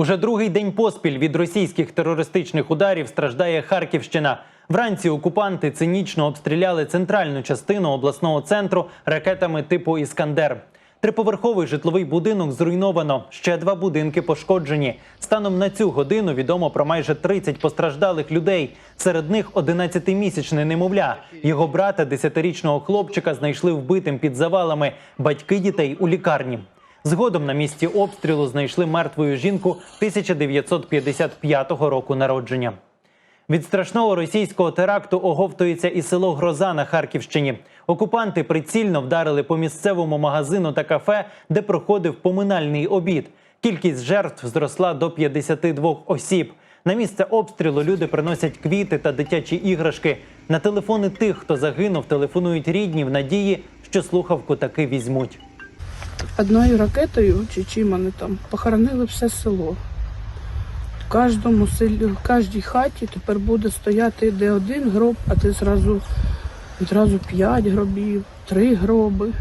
Уже другий день поспіль від російських терористичних ударів страждає Харківщина. Вранці окупанти цинічно обстріляли центральну частину обласного центру ракетами типу Іскандер. Триповерховий житловий будинок зруйновано. Ще два будинки пошкоджені. Станом на цю годину відомо про майже 30 постраждалих людей. Серед них 11-місячне немовля. Його брата, 10-річного хлопчика, знайшли вбитим під завалами. Батьки дітей у лікарні. Згодом на місці обстрілу знайшли мертвою жінку 1955 року народження. Від страшного російського теракту оговтується і село Гроза на Харківщині. Окупанти прицільно вдарили по місцевому магазину та кафе, де проходив поминальний обід. Кількість жертв зросла до 52 осіб. На місце обстрілу люди приносять квіти та дитячі іграшки. На телефони тих, хто загинув, телефонують рідні в надії, що слухавку таки візьмуть. Одною ракетою чи чим вони там похоронили все село. В кожному селі, в кожній хаті тепер буде стояти де один гроб, а де зразу, зразу п'ять гробів, три гроби.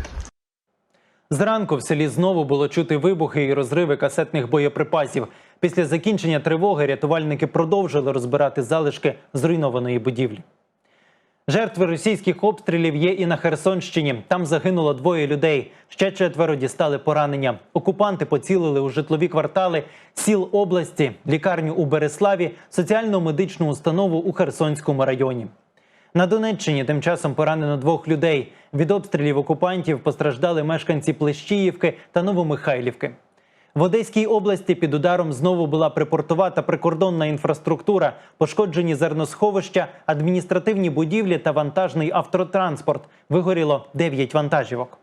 Зранку в селі знову було чути вибухи і розриви касетних боєприпасів. Після закінчення тривоги рятувальники продовжили розбирати залишки зруйнованої будівлі. Жертви російських обстрілів є і на Херсонщині. Там загинуло двоє людей. Ще четверо дістали поранення. Окупанти поцілили у житлові квартали сіл області, лікарню у Береславі, соціально-медичну установу у Херсонському районі. На Донеччині тим часом поранено двох людей. Від обстрілів окупантів постраждали мешканці Плещіївки та Новомихайлівки. В Одеській області під ударом знову була припортова та прикордонна інфраструктура, пошкоджені зерносховища, адміністративні будівлі та вантажний автотранспорт. Вигоріло 9 вантажівок.